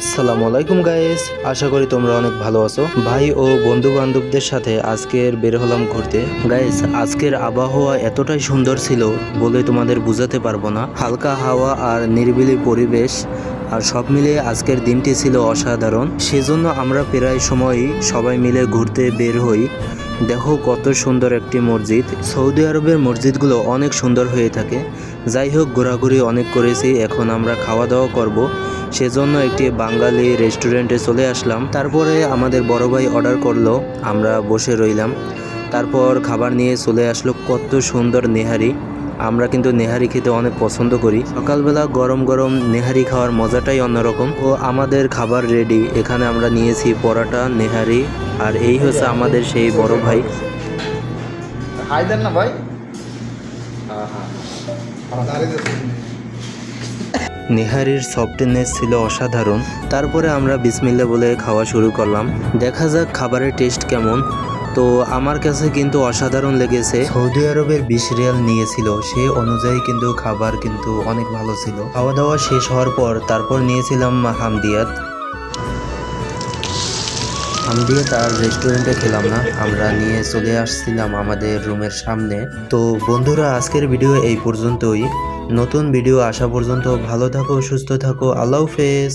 আসসালামু আলাইকুম গাইস আশা করি তোমরা অনেক ভালো আছো। ভাই ও বন্ধু বান্ধবদের সাথে আজকের বের হলাম ঘুরতে। গাইস আজকের আবহাওয়া এতটাই সুন্দর ছিল বলে তোমাদের বুঝাতে পারব না। হালকা হাওয়া আর নিরিবিলি পরিবেশ আর সব মিলিয়ে আজকের দিনটি ছিল অসাধারণ। সেজন্য আমরা প্রায় সময়ই সবাই মিলে ঘুরতে বের হই। দেখো কত সুন্দর একটি মসজিদ। সৌদি আরবের মসজিদগুলো অনেক সুন্দর হয়ে থাকে। যাই হোক, ঘোরাঘুরি অনেক করেছি। এখন আমরা খাওয়া দাওয়া করব। সেজন্য একটি বাঙালি রেস্টুরেন্টে চলে আসলাম। তারপরে আমাদের বড় ভাই অর্ডার করল আমরা বসে রইলাম। তারপর খাবার নিয়ে চলে আসলো কত সুন্দর নেহারি। আমরা কিন্তু নেহারি খেতে অনেক পছন্দ করি। সকালবেলা গরম গরম নেহারি খাওয়ার মজাটাই অন্যরকম। ও আমাদের খাবার রেডি এখানে আমরা নিয়েছি পরাটা নেহারি আর এই হচ্ছে আমাদের সেই বড় ভাই। হাই দেন না ভাই। নেহারির সফটনেস ছিল অসাধারণ। তারপরে আমরা বিসমিল্লা বলে খাওয়া শুরু করলাম। দেখা যাক খাবারের টেস্ট কেমন। তো আমার কাছে কিন্তু অসাধারণ লেগেছে। সৌদি আরবের বিশ রিয়াল নিয়েছিল। সে অনুযায়ী কিন্তু খাবার কিন্তু অনেক ভালো ছিল। খাওয়া দাওয়া শেষ হওয়ার পর তারপর নিয়েছিলাম হামদিয়াত। হামদিয়াত আর রেস্টুরেন্টে খেলাম না। আমরা নিয়ে চলে আসছিলাম আমাদের রুমের সামনে। তো বন্ধুরা, আজকের ভিডিও এই পর্যন্তই। নতুন ভিডিও আসা পর্যন্ত ভালো থাকো সুস্থ থাকো আল্লাহ হাফেজ।